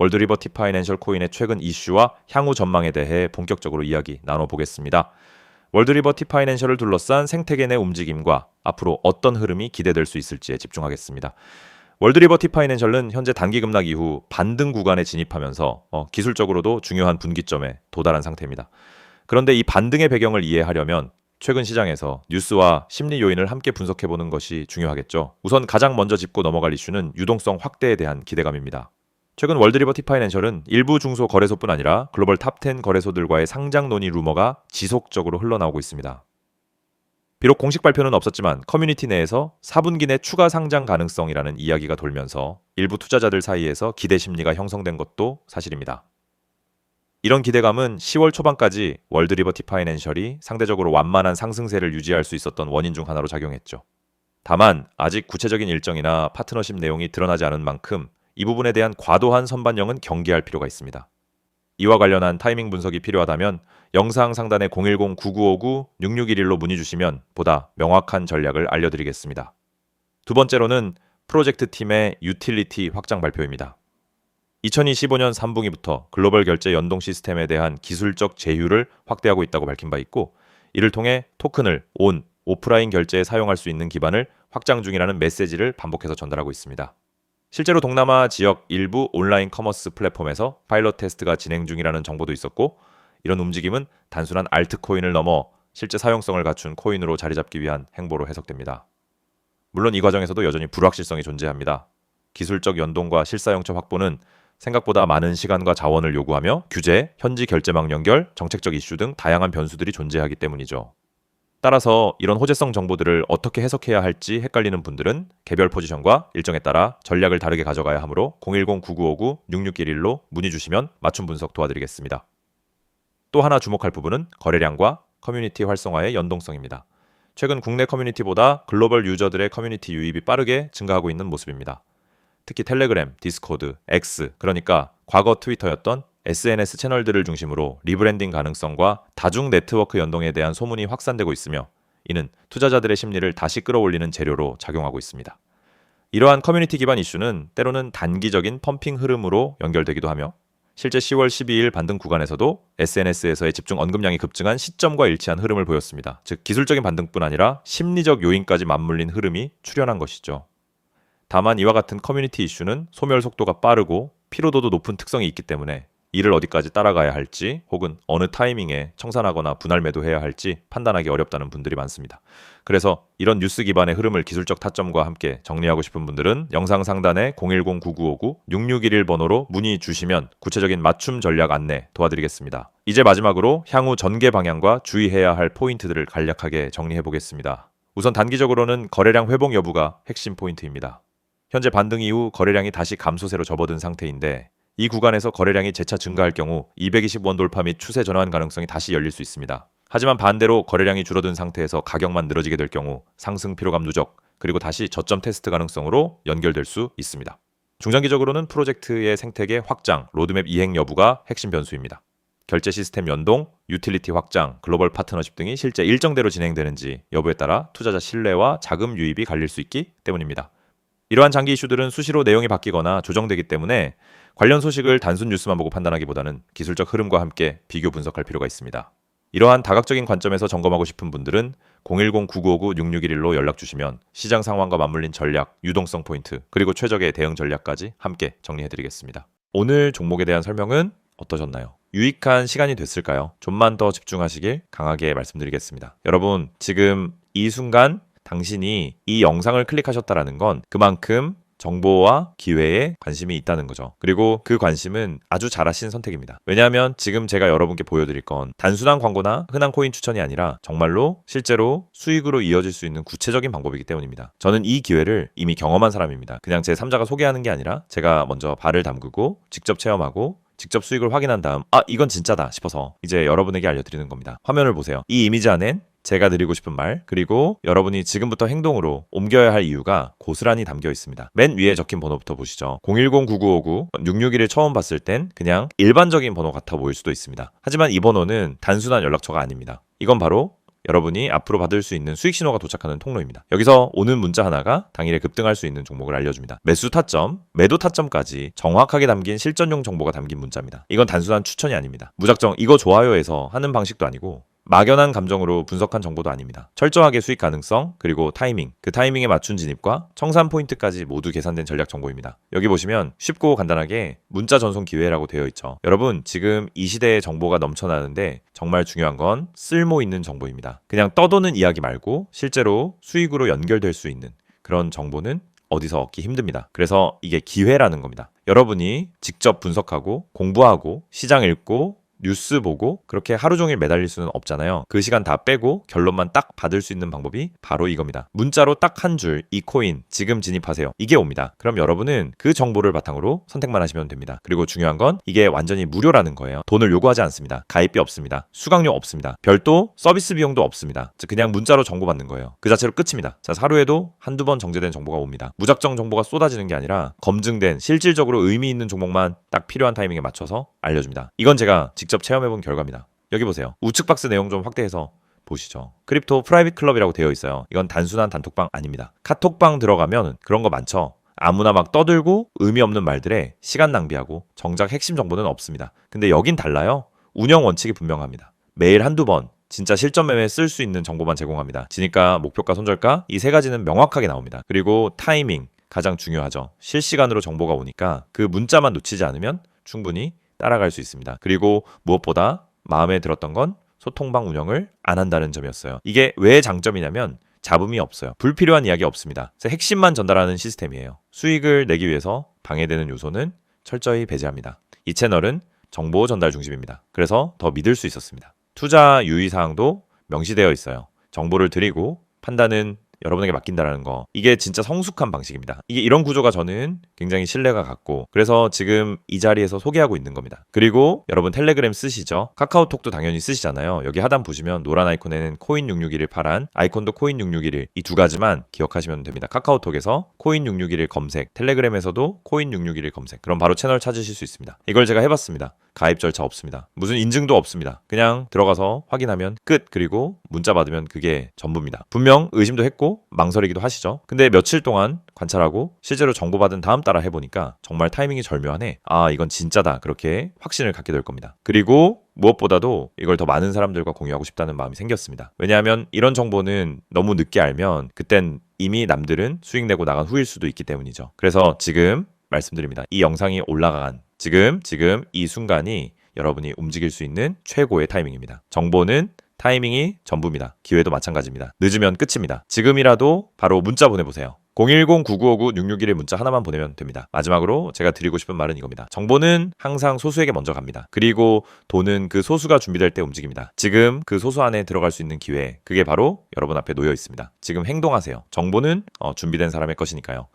월드 리버티 파이낸셜 코인의 최근 이슈와 향후 전망에 대해 본격적으로 이야기 나눠보겠습니다. 월드 리버티 파이낸셜을 둘러싼 생태계 내 움직임과 앞으로 어떤 흐름이 기대될 수 있을지에 집중하겠습니다. 월드 리버티 파이낸셜은 현재 단기 급락 이후 반등 구간에 진입하면서 어, 기술적으로도 중요한 분기점에 도달한 상태입니다. 그런데 이 반등의 배경을 이해하려면 최근 시장에서 뉴스와 심리 요인을 함께 분석해 보는 것이 중요하겠죠. 우선 가장 먼저 짚고 넘어갈 이슈는 유동성 확대에 대한 기대감입니다. 최근 월드 리버 티 파이낸셜은 일부 중소 거래소뿐 아니라 글로벌 탑10 거래소들과의 상장 논의 루머가 지속적으로 흘러나오고 있습니다. 비록 공식 발표는 없었지만 커뮤니티 내에서 4분기 내 추가 상장 가능성이라는 이야기가 돌면서 일부 투자자들 사이에서 기대 심리가 형성된 것도 사실입니다. 이런 기대감은 10월 초반까지 월드 리버 티 파이낸셜이 상대적으로 완만한 상승세를 유지할 수 있었던 원인 중 하나로 작용했죠. 다만 아직 구체적인 일정이나 파트너십 내용이 드러나지 않은 만큼 이 부분에 대한 과도한 선반영은 경계할 필요가 있습니다. 이와 관련한 타이밍 분석이 필요하다면 영상 상단에 010-9959-6611로 문의 주시면 보다 명확한 전략을 알려드리겠습니다. 두 번째로는 프로젝트 팀의 유틸리티 확장 발표입니다. 2025년 3분기부터 글로벌 결제 연동 시스템에 대한 기술적 제휴를 확대하고 있다고 밝힌 바 있고 이를 통해 토큰을 온, 오프라인 결제에 사용할 수 있는 기반을 확장 중이라는 메시지를 반복해서 전달하고 있습니다. 실제로 동남아 지역 일부 온라인 커머스 플랫폼에서 파일럿 테스트가 진행 중이라는 정보도 있었고 이런 움직임은 단순한 알트코인을 넘어 실제 사용성을 갖춘 코인으로 자리 잡기 위한 행보로 해석됩니다. 물론 이 과정에서도 여전히 불확실성이 존재합니다. 기술적 연동과 실사용처 확보는 생각보다 많은 시간과 자원을 요구하며 규제, 현지 결제망 연결, 정책적 이슈 등 다양한 변수들이 존재하기 때문이죠. 따라서 이런 호재성 정보들을 어떻게 해석해야 할지 헷갈리는 분들은 개별 포지션과 일정에 따라 전략을 다르게 가져가야 하므로 010-9959-6611로 문의 주시면 맞춤 분석 도와드리겠습니다. 또 하나 주목할 부분은 거래량과 커뮤니티 활성화의 연동성입니다. 최근 국내 커뮤니티보다 글로벌 유저들의 커뮤니티 유입이 빠르게 증가하고 있는 모습입니다. 특히 텔레그램, 디스코드, X, 그러니까 과거 트위터였던 SNS 채널들을 중심으로 리브랜딩 가능성과 다중 네트워크 연동에 대한 소문이 확산되고 있으며 이는 투자자들의 심리를 다시 끌어올리는 재료로 작용하고 있습니다. 이러한 커뮤니티 기반 이슈는 때로는 단기적인 펌핑 흐름으로 연결되기도 하며 실제 10월 12일 반등 구간에서도 SNS에서의 집중 언급량이 급증한 시점과 일치한 흐름을 보였습니다. 즉 기술적인 반등뿐 아니라 심리적 요인까지 맞물린 흐름이 출현한 것이죠. 다만 이와 같은 커뮤니티 이슈는 소멸 속도가 빠르고 피로도도 높은 특성이 있기 때문에 이를 어디까지 따라가야 할지 혹은 어느 타이밍에 청산하거나 분할 매도해야 할지 판단하기 어렵다는 분들이 많습니다. 그래서 이런 뉴스 기반의 흐름을 기술적 타점과 함께 정리하고 싶은 분들은 영상 상단에 010-9959-6611 번호로 문의 주시면 구체적인 맞춤 전략 안내 도와드리겠습니다. 이제 마지막으로 향후 전개 방향과 주의해야 할 포인트들을 간략하게 정리해 보겠습니다. 우선 단기적으로는 거래량 회복 여부가 핵심 포인트입니다. 현재 반등 이후 거래량이 다시 감소세로 접어든 상태인데 이 구간에서 거래량이 재차 증가할 경우 220원 돌파 및 추세 전환 가능성이 다시 열릴 수 있습니다. 하지만 반대로 거래량이 줄어든 상태에서 가격만 늘어지게 될 경우 상승 피로감 누적 그리고 다시 저점 테스트 가능성으로 연결될 수 있습니다. 중장기적으로는 프로젝트의 생태계 확장, 로드맵 이행 여부가 핵심 변수입니다. 결제 시스템 연동, 유틸리티 확장, 글로벌 파트너십 등이 실제 일정대로 진행되는지 여부에 따라 투자자 신뢰와 자금 유입이 갈릴 수 있기 때문입니다. 이러한 장기 이슈들은 수시로 내용이 바뀌거나 조정되기 때문에 관련 소식을 단순 뉴스만 보고 판단하기보다는 기술적 흐름과 함께 비교 분석할 필요가 있습니다. 이러한 다각적인 관점에서 점검하고 싶은 분들은 010-9959-6611로 연락 주시면 시장 상황과 맞물린 전략, 유동성 포인트, 그리고 최적의 대응 전략까지 함께 정리해 드리겠습니다. 오늘 종목에 대한 설명은 어떠셨나요? 유익한 시간이 됐을까요? 좀만 더 집중하시길 강하게 말씀드리겠습니다. 여러분, 지금 이 순간 당신이 이 영상을 클릭하셨다라는 건 그만큼 정보와 기회에 관심이 있다는 거죠. 그리고 그 관심은 아주 잘하신 선택입니다. 왜냐하면 지금 제가 여러분께 보여드릴 건 단순한 광고나 흔한 코인 추천이 아니라 정말로 실제로 수익으로 이어질 수 있는 구체적인 방법이기 때문입니다. 저는 이 기회를 이미 경험한 사람입니다. 그냥 제 3자가 소개하는 게 아니라 제가 먼저 발을 담그고 직접 체험하고 직접 수익을 확인한 다음 아 이건 진짜다 싶어서 이제 여러분에게 알려드리는 겁니다. 화면을 보세요. 이 이미지 안엔 제가 드리고 싶은 말, 그리고 여러분이 지금부터 행동으로 옮겨야 할 이유가 고스란히 담겨 있습니다. 맨 위에 적힌 번호부터 보시죠. 010-9959-661을 처음 봤을 땐 그냥 일반적인 번호 같아 보일 수도 있습니다. 하지만 이 번호는 단순한 연락처가 아닙니다. 이건 바로 여러분이 앞으로 받을 수 있는 수익 신호가 도착하는 통로입니다. 여기서 오는 문자 하나가 당일에 급등할 수 있는 종목을 알려줍니다. 매수 타점, 매도 타점까지 정확하게 담긴 실전용 정보가 담긴 문자입니다. 이건 단순한 추천이 아닙니다. 무작정 이거 좋아요에서 하는 방식도 아니고 막연한 감정으로 분석한 정보도 아닙니다. 철저하게 수익 가능성, 그리고 타이밍, 그 타이밍에 맞춘 진입과 청산 포인트까지 모두 계산된 전략 정보입니다. 여기 보시면 쉽고 간단하게 문자 전송 기회라고 되어 있죠. 여러분, 지금 이 시대에 정보가 넘쳐나는데 정말 중요한 건 쓸모 있는 정보입니다. 그냥 떠도는 이야기 말고 실제로 수익으로 연결될 수 있는 그런 정보는 어디서 얻기 힘듭니다. 그래서 이게 기회라는 겁니다. 여러분이 직접 분석하고 공부하고 시장 읽고 뉴스 보고 그렇게 하루 종일 매달릴 수는 없잖아요. 그 시간 다 빼고 결론만 딱 받을 수 있는 방법이 바로 이겁니다. 문자로 딱 한 줄, 이 코인 지금 진입하세요. 이게 옵니다. 그럼 여러분은 그 정보를 바탕으로 선택만 하시면 됩니다. 그리고 중요한 건 이게 완전히 무료라는 거예요. 돈을 요구하지 않습니다. 가입비 없습니다. 수강료 없습니다. 별도 서비스 비용도 없습니다. 즉 그냥 문자로 정보 받는 거예요. 그 자체로 끝입니다. 자, 하루에도 한두 번 정제된 정보가 옵니다. 무작정 정보가 쏟아지는 게 아니라 검증된 실질적으로 의미 있는 종목만 딱 필요한 타이밍에 맞춰서 알려줍니다. 이건 제가 직접 체험해본 결과입니다. 여기 보세요. 우측 박스 내용 좀 확대해서 보시죠. 크립토 프라이빗 클럽이라고 되어 있어요. 이건 단순한 단톡방 아닙니다. 카톡방 들어가면 그런 거 많죠. 아무나 막 떠들고 의미 없는 말들에 시간 낭비하고 정작 핵심 정보는 없습니다. 근데 여긴 달라요. 운영 원칙이 분명합니다. 매일 한두 번 진짜 실전 매매에 쓸 수 있는 정보만 제공합니다. 지니까 목표가 손절가 이 세 가지는 명확하게 나옵니다. 그리고 타이밍 가장 중요하죠. 실시간으로 정보가 오니까 그 문자만 놓치지 않으면 충분히 따라갈 수 있습니다. 그리고 무엇보다 마음에 들었던 건 소통방 운영을 안 한다는 점이었어요. 이게 왜 장점이냐면 잡음이 없어요. 불필요한 이야기 없습니다. 핵심만 전달하는 시스템이에요. 수익을 내기 위해서 방해되는 요소는 철저히 배제합니다. 이 채널은 정보 전달 중심입니다. 그래서 더 믿을 수 있었습니다. 투자 유의 사항도 명시되어 있어요. 정보를 드리고 판단은 여러분에게 맡긴다라는 거. 이게 진짜 성숙한 방식입니다. 이게 이런 구조가 저는 굉장히 신뢰가 갔고 그래서 지금 이 자리에서 소개하고 있는 겁니다. 그리고 여러분 텔레그램 쓰시죠? 카카오톡도 당연히 쓰시잖아요. 여기 하단 보시면 노란 아이콘에는 코인 661 파란 아이콘도 코인 661이두 가지만 기억하시면 됩니다. 카카오톡에서 코인 661 검색, 텔레그램에서도 코인 661 검색. 그럼 바로 채널 찾으실 수 있습니다. 이걸 제가 해봤습니다. 가입 절차 없습니다. 무슨 인증도 없습니다. 그냥 들어가서 확인하면 끝. 그리고 문자 받으면 그게 전부입니다. 분명 의심도 했고 망설이기도 하시죠. 근데 며칠 동안 관찰하고 실제로 정보 받은 다음 따라 해보니까 정말 타이밍이 절묘하네. 아 이건 진짜다. 그렇게 확신을 갖게 될 겁니다. 그리고 무엇보다도 이걸 더 많은 사람들과 공유하고 싶다는 마음이 생겼습니다. 왜냐하면 이런 정보는 너무 늦게 알면 그땐 이미 남들은 수익 내고 나간 후일 수도 있기 때문이죠. 그래서 지금 말씀드립니다. 이 영상이 올라간 지금 지금 이 순간이 여러분이 움직일 수 있는 최고의 타이밍입니다. 정보는 타이밍이 전부입니다. 기회도 마찬가지입니다. 늦으면 끝입니다. 지금이라도 바로 문자 보내보세요. 010-9959-661의 문자 하나만 보내면 됩니다. 마지막으로 제가 드리고 싶은 말은 이겁니다. 정보는 항상 소수에게 먼저 갑니다. 그리고 돈은 그 소수가 준비될 때 움직입니다. 지금 그 소수 안에 들어갈 수 있는 기회, 그게 바로 여러분 앞에 놓여 있습니다. 지금 행동하세요. 정보는 어, 준비된 사람의 것이니까요.